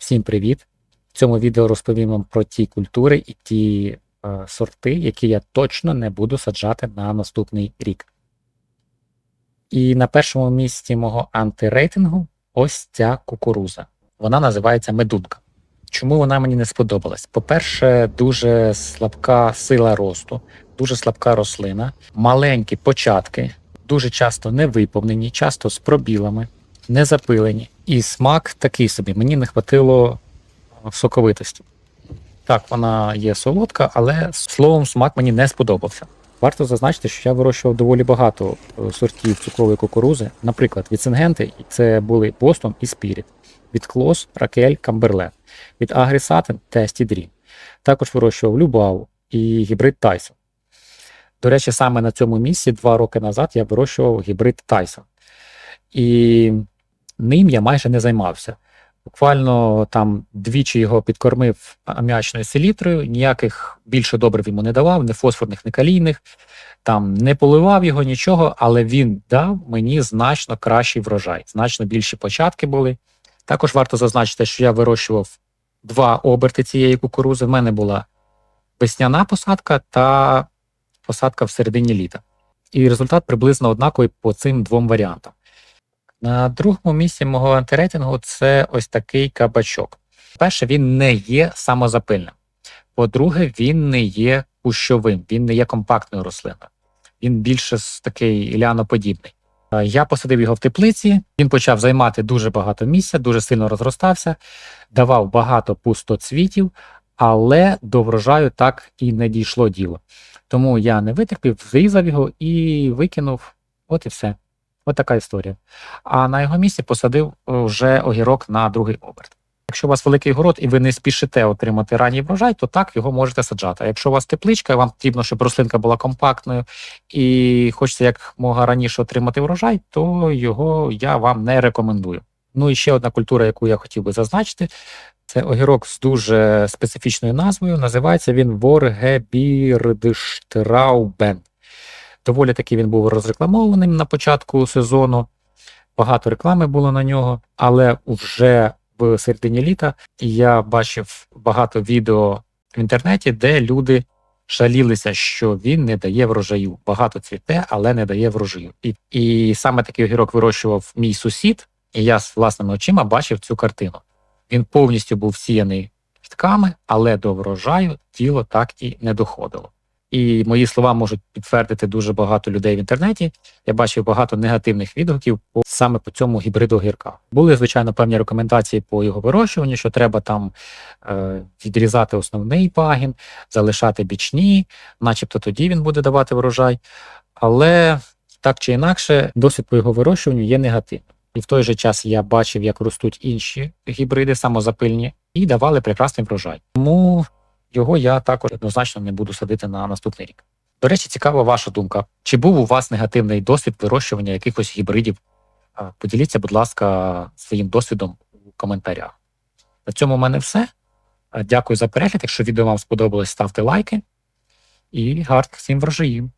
Всім привіт! В цьому відео розповім вам про ті культури і ті е, сорти, які я точно не буду саджати на наступний рік. І на першому місці мого антирейтингу ось ця кукуруза. Вона називається медунка. Чому вона мені не сподобалась? По-перше, дуже слабка сила росту, дуже слабка рослина, маленькі початки, дуже часто не виповнені, часто з пробілами, не запилені. І смак такий собі. Мені не хватило соковитості. Так, вона є солодка, але словом, смак мені не сподобався. Варто зазначити, що я вирощував доволі багато е, сортів цукрової кукурузи. Наприклад, від Сингенти це були Бостон і Спіріт, від Клос, Ракель, Камберлен, від Агрісатен, Тесті Дрім. Також вирощував Любау і гібрид Тайсон. До речі, саме на цьому місці два роки назад я вирощував гібрид Тайсон. І ним я майже не займався. Буквально там двічі його підкормив аміачною селітрою, ніяких більше добрив йому не давав, не фосфорних, не калійних, там не поливав його нічого, але він дав мені значно кращий врожай, значно більші початки були. Також варто зазначити, що я вирощував два оберти цієї кукурузи. В мене була весняна посадка та посадка в середині літа. І результат приблизно однаковий по цим двом варіантам. На другому місці мого антирейтингу це ось такий кабачок. Перше, він не є самозапильним. По-друге, він не є кущовим, він не є компактною рослиною. Він більше такий ліаноподібний. Е, Я посадив його в теплиці, він почав займати дуже багато місця, дуже сильно розростався, давав багато пустоцвітів, але до врожаю так і не дійшло діло. Тому я не витерпів, зрізав його і викинув. От і все. От така історія. А на його місці посадив е, вже огірок на другий оберт. Якщо у вас великий город і ви не спішите отримати ранній врожай, то так його можете саджати. А якщо у вас тепличка, і вам потрібно, щоб рослинка була компактною і хочеться як мога раніше отримати врожай, то його я вам не рекомендую. Ну і ще одна культура, яку я хотів би зазначити, це огірок з дуже специфічною назвою. Називається він Воргебірдштраубен. Доволі таки він був розрекламований на початку сезону. Багато реклами було на нього, але вже в середині літа я бачив багато відео в інтернеті, де люди жалілися, що він не дає врожаю. Багато цвіте, але не дає врожаю. І, і саме такий огірок вирощував мій сусід, і я з власними очима бачив цю картину. Він повністю був сіяний квітками, але до врожаю діло так і не доходило. І мої слова можуть підтвердити дуже багато людей в інтернеті. Я бачив багато негативних відгуків по саме по цьому гібриду гірка. Були звичайно певні рекомендації по його вирощуванню, що треба там е, відрізати основний пагін, залишати бічні, начебто тоді він буде давати врожай. Але так чи інакше, досвід по його вирощуванню є негативним. І в той же час я бачив, як ростуть інші гібриди самозапильні, і давали прекрасний врожай. Тому його я також однозначно не буду садити на наступний рік. До речі, цікава ваша думка. Чи був у вас негативний досвід вирощування якихось гібридів? Поділіться, будь ласка, своїм досвідом у коментарях. На цьому в мене все. Дякую за перегляд. Якщо відео вам сподобалось, ставте лайки. І гарних всім врожаїв!